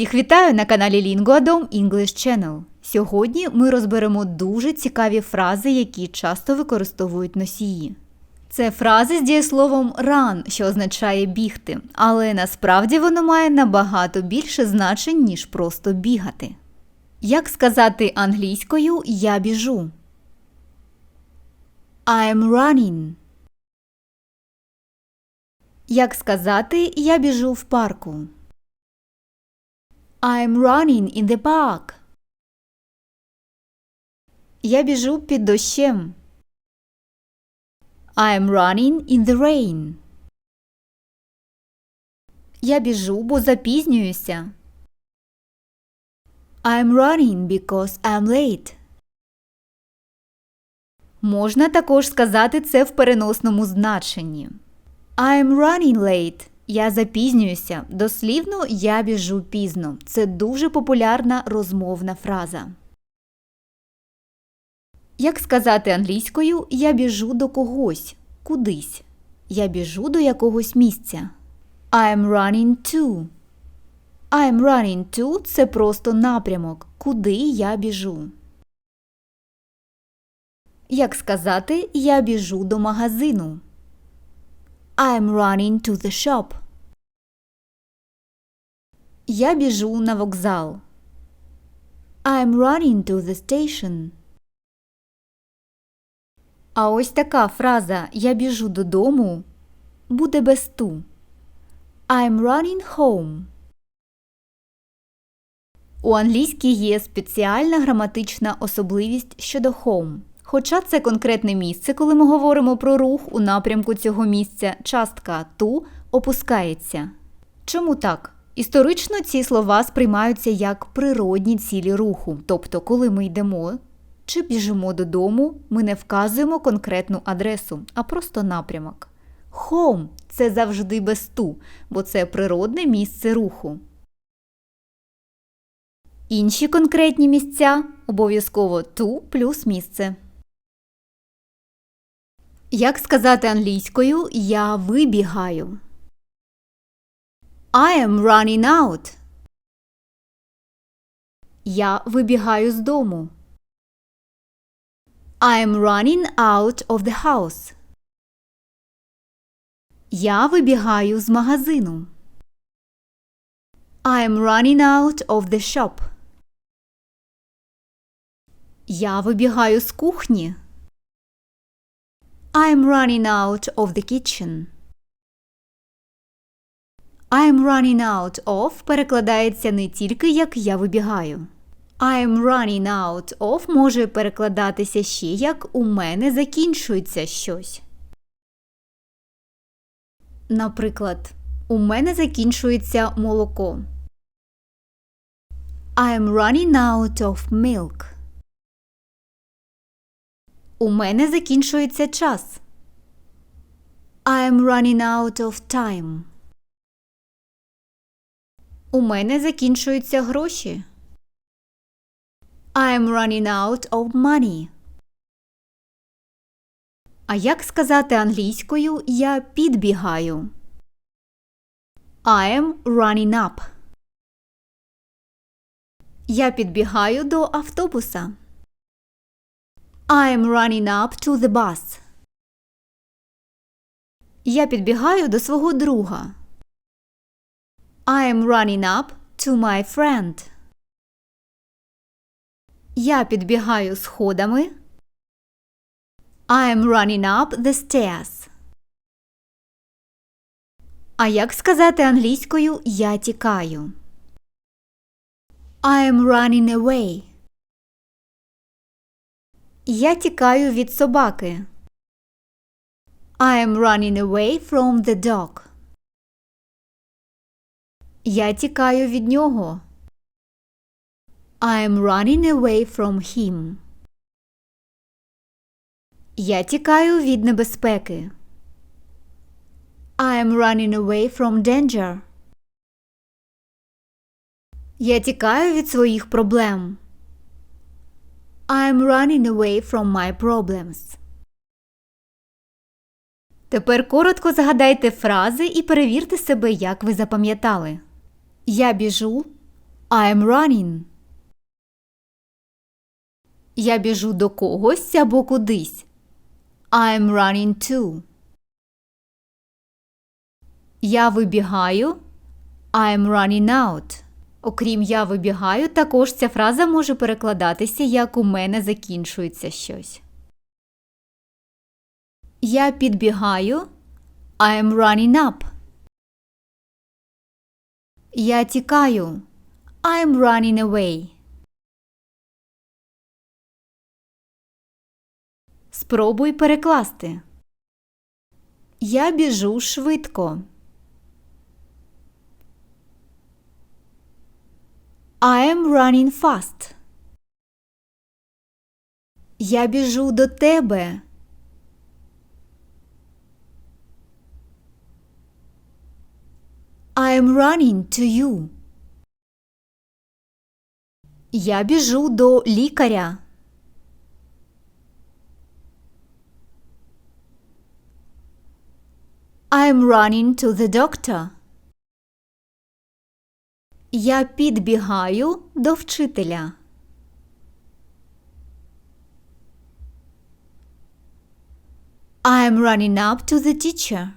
Всіх вітаю на каналі Linguadom English Channel. Сьогодні ми розберемо дуже цікаві фрази, які часто використовують носії. Це фрази з дієсловом run, що означає бігти, але насправді воно має набагато більше значень, ніж просто бігати. Як сказати англійською я біжу? I'm running. Як сказати я біжу в парку? I'm running in the park. Я біжу під дощем. I'm running in the rain. Я біжу, бо запізнююся. I'm running because I'm late. Можна також сказати це в переносному значенні. I'm running late. Я запізнююся. Дослівно я біжу пізно. Це дуже популярна розмовна фраза. Як сказати англійською я біжу до когось, кудись. Я біжу до якогось місця. I'm running to. I'm running to – це просто напрямок, куди я біжу. Як сказати я біжу до магазину. I'm running to the shop. Я біжу на вокзал. I'm running to the station. А ось така фраза Я біжу додому буде без ту. I'm running home. У англійській є спеціальна граматична особливість щодо home. Хоча це конкретне місце, коли ми говоримо про рух у напрямку цього місця, частка ту опускається. Чому так? Історично ці слова сприймаються як природні цілі руху, тобто, коли ми йдемо чи біжимо додому, ми не вказуємо конкретну адресу, а просто напрямок. Home – це завжди без ту, бо це природне місце руху. Інші конкретні місця обов'язково ту плюс місце. Як сказати англійською я вибігаю? I am running out. Я вибігаю з дому. I am running out of the house. Я вибігаю з магазину. I am running out of the shop. Я вибігаю з кухні. I am running out of the kitchen. I am running out of перекладається не тільки як я вибігаю. I am running out of може перекладатися ще як у мене закінчується щось. Наприклад, у мене закінчується молоко. I am running out of milk. У мене закінчується час. I am running out of time. У мене закінчуються гроші. I am running out of money. А як сказати англійською я підбігаю? I am running up. Я підбігаю до автобуса. I am running up to the bus. Я підбігаю до свого друга. I am running up to my friend. Я підбігаю сходами. I am running up the stairs. А як сказати англійською я тікаю? I am running away. Я тікаю від собаки. I am running away from the dog. Я тікаю від нього. I am running away from him. Я тікаю від небезпеки. I am running away from danger. Я тікаю від своїх проблем. I am running away from my problems. Тепер коротко згадайте фрази і перевірте себе, як ви запам'ятали. Я біжу. I'm running. Я біжу до когось або кудись. I'm running to. Я вибігаю. I'm running out. Окрім я вибігаю, також ця фраза може перекладатися як у мене закінчується щось. Я підбігаю. I'm running up. Я тікаю. I'm running away. Спробуй перекласти. Я біжу швидко. I am running fast. Я біжу до тебе. I am running to you. Я біжу до лікаря. I'm running to the doctor. Я підбігаю до вчителя. I'm running up to the teacher.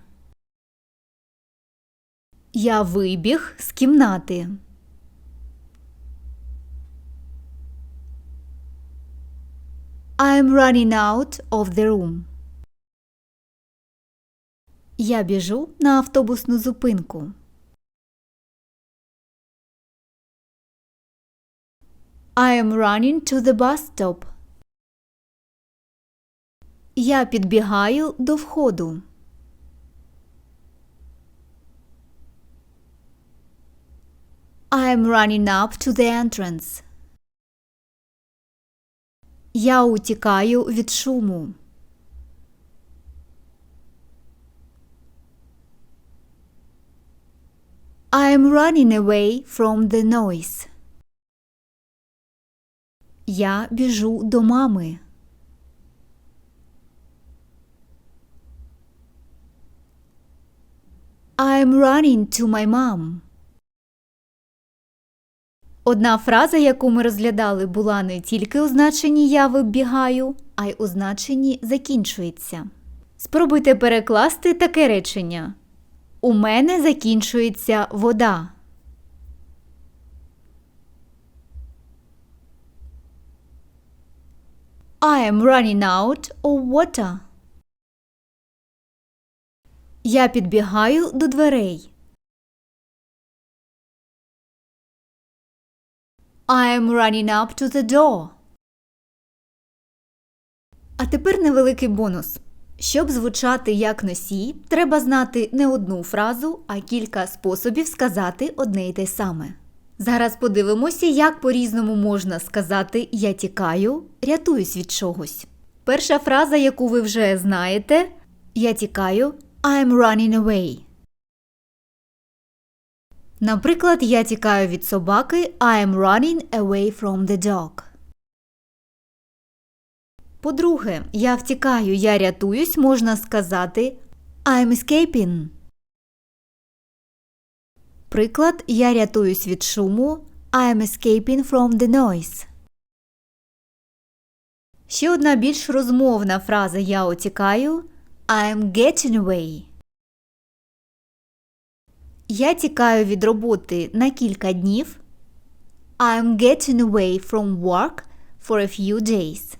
Я вибіг з кімнати. I'm running out of the room. Я біжу на автобусну зупинку. I am running to the bus stop. Я підбігаю до входу. I am running up to the entrance. Я утікаю від шуму. I am running away from the noise. Я біжу до мами. I'm running to my mom. Одна фраза, яку ми розглядали, була не тільки у значенні я вибігаю, а й у значенні закінчується. Спробуйте перекласти таке речення. У мене закінчується вода. I am running out of water. Я підбігаю до дверей. I am running up to the door. А тепер невеликий бонус. Щоб звучати як носій, треба знати не одну фразу, а кілька способів сказати одне й те саме. Зараз подивимося, як по-різному можна сказати Я тікаю, рятуюсь від чогось. Перша фраза, яку ви вже знаєте Я тікаю I'm running away. Наприклад, я тікаю від собаки I'm running away from the dog. По-друге, я втікаю, я рятуюсь, можна сказати I'm escaping. Приклад Я рятуюсь від шуму I'm escaping from the noise. Ще одна більш розмовна фраза Я утікаю I'm getting away. Я тікаю від роботи на кілька днів. I'm getting away from work for a few days.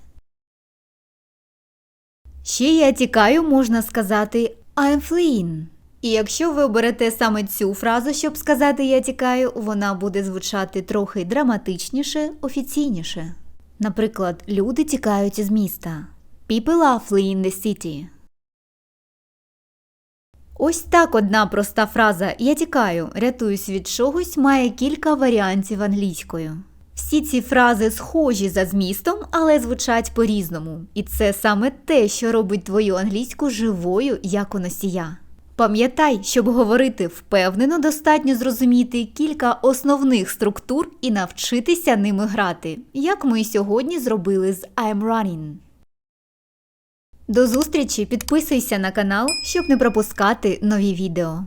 Ще я тікаю, можна сказати I'm fleeing. І якщо ви оберете саме цю фразу, щоб сказати я тікаю, вона буде звучати трохи драматичніше, офіційніше. Наприклад, люди тікають із міста. People are fleeing the city. Ось так одна проста фраза Я тікаю, рятуюсь від чогось має кілька варіантів англійською. Всі ці фрази схожі за змістом, але звучать по-різному. І це саме те, що робить твою англійську живою як у носія. Пам'ятай, щоб говорити впевнено, достатньо зрозуміти кілька основних структур і навчитися ними грати, як ми сьогодні зробили з I'm running. До зустрічі! Підписуйся на канал, щоб не пропускати нові відео.